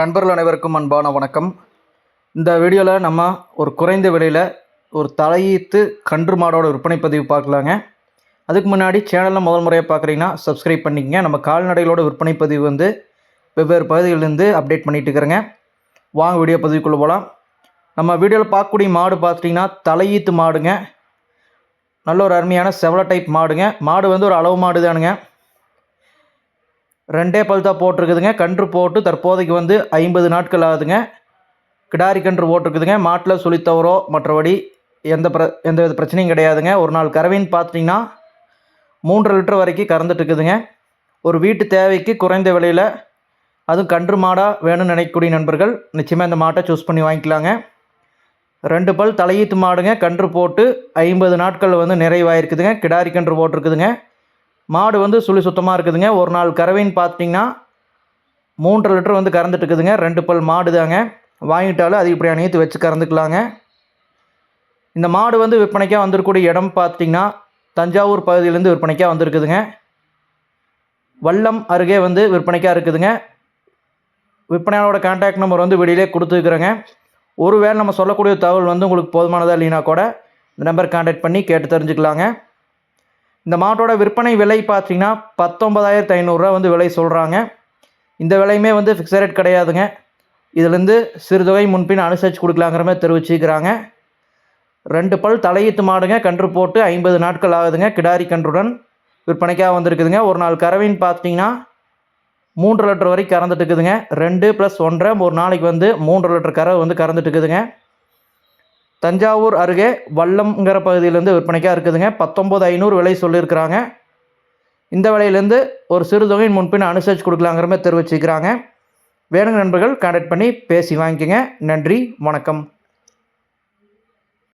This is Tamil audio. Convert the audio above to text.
நண்பர்கள் அனைவருக்கும் அன்பான வணக்கம். இந்த வீடியோவில் நம்ம ஒரு குறைந்த விலையில் ஒரு தலையீத்து கன்று மாடோட விற்பனை பதிவு பார்க்கலாங்க. அதுக்கு முன்னாடி சேனலில் முதல் முறையாக பார்க்குறீங்கன்னா சப்ஸ்கிரைப் பண்ணிக்கங்க. நம்ம கால்நடைகளோட விற்பனை பதிவு வந்து வெவ்வேறு பகுதிகளிலிருந்து அப்டேட் பண்ணிகிட்டு இருக்கிறேங்க. வாங்க வீடியோ பதிவுக்குள்ளே போகலாம் நம்ம வீடியோவில் பார்க்கக்கூடிய மாடு பார்த்துட்டிங்கன்னா தலையீத்து மாடுங்க. நல்ல ஒரு அருமையான செவல டைப் மாடுங்க. மாடு வந்து ஒரு அளவு மாடு தானுங்க ரெண்டே பல் தான் போட்டிருக்குதுங்க. கன்று போட்டு தற்போதைக்கு வந்து ஐம்பது நாட்கள் ஆகுதுங்க. கிடாரி கன்று போட்டிருக்குதுங்க. மாட்டில் சுழித்தவரோ மற்றபடி எந்த பிர எந்த வித பிரச்சனையும் கிடையாதுங்க. ஒரு நாள் கறவைன்னு பார்த்துட்டிங்கன்னா மூன்றரை லிட்டர் வரைக்கும் கறந்துட்டுருக்குதுங்க. ஒரு வீட்டு தேவைக்கு குறைந்த விலையில் அதுவும் கன்று மாடாக வேணும்னு நினைக்கக்கூடிய நண்பர்கள் நிச்சயமாக இந்த மாட்டை சூஸ் பண்ணி வாங்கிக்கலாங்க. ரெண்டு பல் தலையீத்து மாடுங்க. கன்று போட்டு ஐம்பது நாட்கள் வந்து நிறைவாயிருக்குதுங்க. கிடாரி கன்று போட்டிருக்குதுங்க. மாடு வந்து சுழி சுத்தமாக இருக்குதுங்க. ஒரு நாள் கறவைன்னு பார்த்தீங்கன்னா மூன்றரை லிட்டர் வந்து கறந்துட்டு இருக்குதுங்க ரெண்டு பல் மாடு தாங்க வாங்கிட்டாலும் அதிகப்படியாக நீத்து வச்சு கறந்துக்கலாங்க. இந்த மாடு வந்து விற்பனைக்காக வந்திருக்கக்கூடிய இடம் பார்த்தீங்கன்னா தஞ்சாவூர் பகுதியிலேருந்து விற்பனைக்காக வந்திருக்குதுங்க. வல்லம் அருகே வந்து விற்பனைக்காக இருக்குதுங்க. விற்பனையாளோட கான்டாக்ட் நம்பர் வந்து வெளியிலே கொடுத்துருக்குறேங்க. ஒருவேளை நம்ம சொல்லக்கூடிய தகவல் வந்து உங்களுக்கு போதுமானதாக இல்லைனா கூட இந்த நம்பர் கான்டாக்ட் பண்ணி கேட்டு தெரிஞ்சுக்கலாங்க. இந்த மாட்டோட விற்பனை விலை பார்த்தீங்கன்னா பத்தொன்பதாயிரத்து ஐநூறுரூவா வந்து விலை சொல்கிறாங்க இந்த விலையுமே வந்து ஃபிக்ஸட் ரேட் கிடையாதுங்க. இதுலேருந்து சிறுதொகை முன்பின் அனுசரித்து கொடுக்கலாங்கிற மாதிரி தெரிவிச்சுக்கிறாங்க. ரெண்டு பல் தலையீத்து மாடுங்க. கன்று போட்டு ஐம்பது நாட்கள் ஆகுதுங்க. கிடாரி கன்றுடன் விற்பனைக்காக வந்திருக்குதுங்க. ஒரு நாள் கறவைன்னு பார்த்தீங்கன்னா மூன்று லிட்டர் வரைக்கும் கறந்துட்டு இருக்குதுங்க. ரெண்டு ப்ளஸ் ஒன்றரை ஒரு நாளைக்கு வந்து மூன்று லிட்டர் கறவை வந்து கறந்துட்டு இருக்குதுங்க. தஞ்சாவூர் அருகே வல்லம்ங்கிற பகுதியிலேருந்து விற்பனைக்காக இருக்குதுங்க. பத்தொம்போது ஐநூறு விலை சொல்லியிருக்கிறாங்க. இந்த விலையிலேருந்து ஒரு சிறு தொகையின் முன்பின் அனுசரித்து கொடுக்கலாங்கிற மாதிரி தெரிவிச்சுக்கிறாங்க. வேணுங்க நண்பர்கள் கான்டாக்ட் பண்ணி பேசி வாங்கிக்கோங்க. நன்றி வணக்கம்.